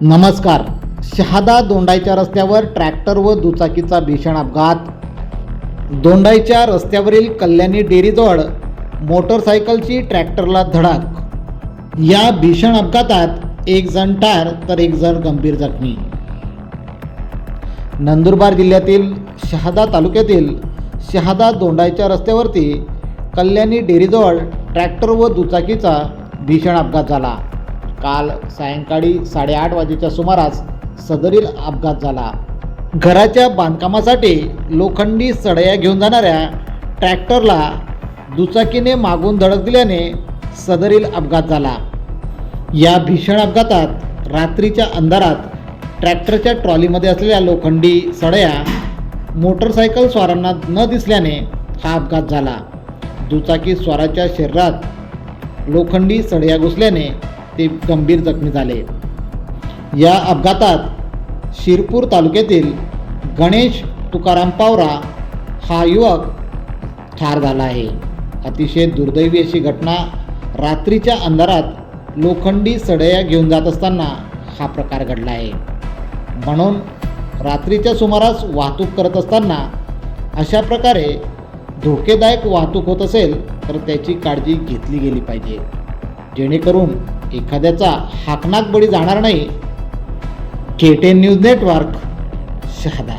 नमस्कार. शहादा दोंडाईच्या रस्त्यावर ट्रॅक्टर व दुचाकीचा भीषण अपघात. दोंडाईच्या रस्त्यावरील कल्याणी डेअरीजवळ मोटरसायकलची ट्रॅक्टरला धडक. या भीषण अपघातात एक जण ठार तर एक जण गंभीर जखमी. नंदुरबार जिल्ह्यातील शहादा तालुक्यातील शहादा दोंडाईच्या रस्त्यावरती कल्याणी डेअरीजवळ ट्रॅक्टर व दुचाकीचा भीषण अपघात झाला. काल सायंकाळी साडेआठ वाजेच्या सुमारास सदरील अपघात झाला. घराच्या बांधकामासाठी लोखंडी सडया घेऊन जाणाऱ्या ट्रॅक्टरला दुचाकीने मागून धडक दिल्याने सदरील अपघात झाला. या भीषण अपघातात रात्रीच्या अंधारात ट्रॅक्टरच्या ट्रॉलीमध्ये असलेल्या लोखंडी सडया मोटरसायकल स्वारांना न दिसल्याने हा अपघात झाला. दुचाकी स्वाराच्या शरीरात लोखंडी सडया घुसल्याने ते गंभीर जखमी झाले. या अपघातात शिरपूर तालुक्यातील गणेश तुकाराम पावरा हा युवक ठार झाला आहे. अतिशय दुर्दैवी अशी घटना रात्रीच्या अंधारात लोखंडी सडया घेऊन जात असताना हा प्रकार घडला आहे. म्हणून रात्रीच्या सुमारास वाहतूक करत असताना अशा प्रकारे धोकेदायक वाहतूक होत असेल तर त्याची काळजी घेतली गेली पाहिजे. जेणेकरून एखाद्याचा हाकनाक बळी जाणार नाही. K ten news network Shahada.